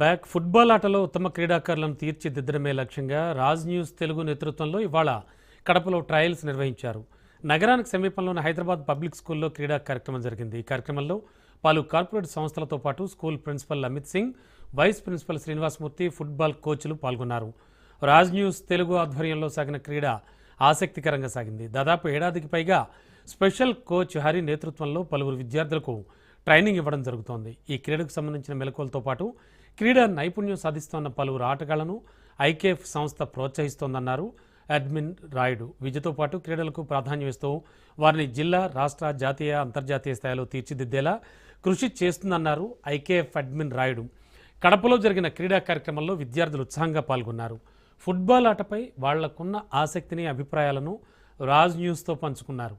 Back football ఆటలో ఉత్తమ క్రీడాకారులను తీర్చిదిద్దడమే లక్ష్యంగా రాజ్ న్యూస్ తెలుగు నేతృత్వంలో ఇవాళ కడపలో ట్రయల్స్ నిర్వహించారు. నగరానికి సమీపంలోని హైదరాబాద్ పబ్లిక్ స్కూల్లో క్రీడా కార్యక్రమం జరిగింది. ఈ కార్యక్రమంలో పలు కార్పొరేట్ సంస్థలతో పాటు school principal Amit Singh vice principal Srinivasamurthy football కోచ్లు పాల్గొన్నారు. రాజ్ న్యూస్ తెలుగు ఆధ్వర్యంలో సాగిన క్రీడ ఆసక్తికరంగా సాగింది. దాదాపు ఏడాదికి పైగా స్పెషల్ కోచ్ హరి నేతృత్వంలో పలువురు విద్యార్థులకు ట్రైనింగ్ ఇవ్వడం జరుగుతోంది. ఈ క్రీడకు సంబంధించిన మెలకువలతో పాటు క్రీడా నైపుణ్యం సాధిస్తోన్న పలువురు ఆటగాళ్ళను ఐకేఎఫ్ సంస్థ ప్రోత్సహిస్తోందన్నారు. అడ్మిన్ రాయుడు విద్యతో పాటు క్రీడలకు ప్రాధాన్యం ఇస్తూ వారిని జిల్లా రాష్ట్ర జాతీయ అంతర్జాతీయ స్థాయిలో తీర్చిదిద్దేలా కృషి చేస్తుందన్నారు ఐకేఎఫ్ అడ్మిన్ రాయుడు. కడపలో జరిగిన క్రీడా కార్యక్రమంలో విద్యార్థులు ఉత్సాహంగా పాల్గొన్నారు. ఫుట్బాల్ ఆటపై వాళ్ళకున్న ఆసక్తిని అభిప్రాయాలను రాజ్ న్యూస్తో పంచుకున్నారు.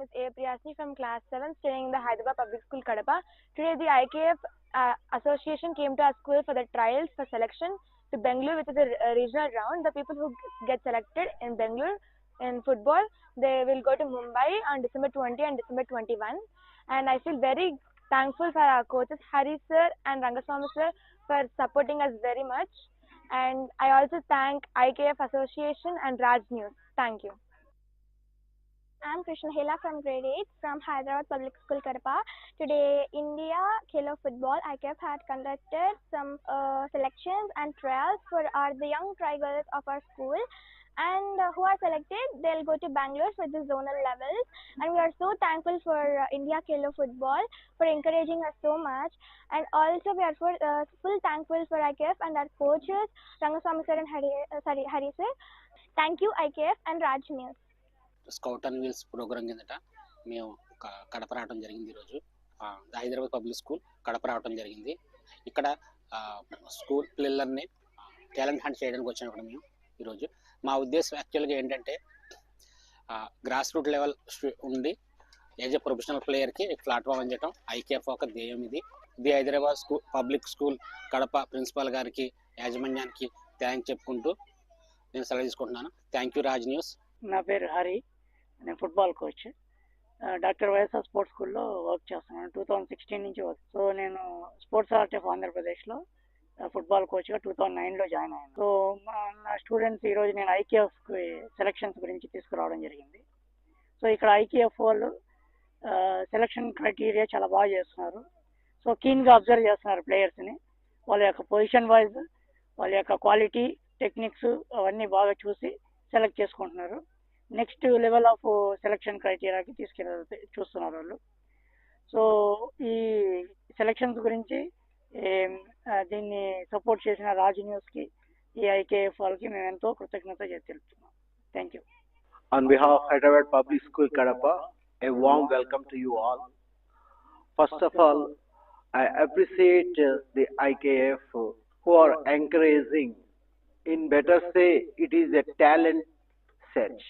Name is A. Priyasni from class 7 studying in the Hyderabad Public School Kadapa. Today the IKF uh, association came to our school for the trials for selection to Bangalore which is a, regional round. The people who get selected in Bangalore in football they will go to Mumbai on December 20 and December 21 and I feel very thankful for our coaches Hari sir and Rangaswamy sir for supporting us very much and I also thank IKF association and Raj News. Thank you. I'm Krishna Hela from grade 8 from Hyderabad Public School Karpa. Today, India Kilo Football ICAF had conducted some uh, selections and trials for our, the young trigirls of our school. And uh, who are selected, they'll go to Bangalore for the zonal levels. And we are so thankful for uh, India Kilo Football for encouraging us so much. And also, we are for, uh, full thankful for IKF and our coaches, Rangaswamy sir and Hari, uh, sorry, Hari sir. Thank you, IKF and Raj News. Scout and wheels program కిందట మేము కడప రావడం జరిగింది ఈరోజు. Hyderabad public school Kadapa రావడం జరిగింది. ఇక్కడ school పిల్లల్ని talent hunt చేయడానికి వచ్చినప్పుడు ఇక్కడ మేము ఈరోజు. మా ఉద్దేశం యాక్చువల్గా ఏంటంటే గ్రాస్ రూట్ లెవెల్ ఉండి యాజ్ ఎ ప్రొఫెషనల్ ప్లేయర్కి ప్లాట్ఫామ్ అందించడం ఐకేఎఫ్ ఒక ధ్యేయం ఇది. ఇది Hyderabad school public school Kadapa principal గారికి యాజమాన్యానికి థ్యాంక్ చెప్పుకుంటూ నేను సెలవు తీసుకుంటున్నాను. Thank you Raj news. నా పేరు హరి. నేను football coach. Doctor YSR sports స్కూల్లో వర్క్ చేస్తున్నాను. టూ థౌజండ్ సిక్స్టీన్ నుంచి వర్క్. సో నేను స్పోర్ట్స్ ఆర్ట్ ఆఫ్ ఆంధ్రప్రదేశ్లో ఫుట్బాల్ కోచ్గా టూ థౌజండ్ నైన్లో జాయిన్ అయ్యాను. సో మా నా స్టూడెంట్స్ ఈరోజు నేను ఐకేఎఫ్కి సెలక్షన్స్ గురించి తీసుకురావడం జరిగింది. సో ఇక్కడ ఐకేఎఫ్ వాళ్ళు సెలక్షన్ క్రైటీరియా చాలా బాగా చేస్తున్నారు. సో కీన్గా అబ్జర్వ్ చేస్తున్నారు ప్లేయర్స్ని. వాళ్ళ యొక్క పొజిషన్ వైజ్ వాళ్ళ యొక్క క్వాలిటీ టెక్నిక్స్ అవన్నీ బాగా చూసి సెలెక్ట్ చేసుకుంటున్నారు. నెక్స్ట్ లెవెల్ ఆఫ్ సెలక్షన్ క్రైటీరియాకి తీసుకెళ్ళ చూస్తున్నారు వాళ్ళు సో ఈ సెలక్షన్స్ గురించి ఏం, ఆ, దీన్ని సపోర్ట్ చేసిన రాజ్ న్యూస్కి ఈ ఐకేఎఫ్ వాళ్ళకి మేము ఎంతో కృతజ్ఞత తెలుపుతున్నాం thank you On behalf of Hyderabad Public School Kadapa, a warm welcome to you all. First of all, I appreciate uh, the IKF who are encouraging, in better say, it is a talent search,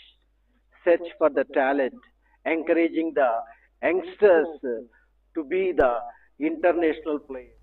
Search for the talent, encouraging the youngsters to be the international players.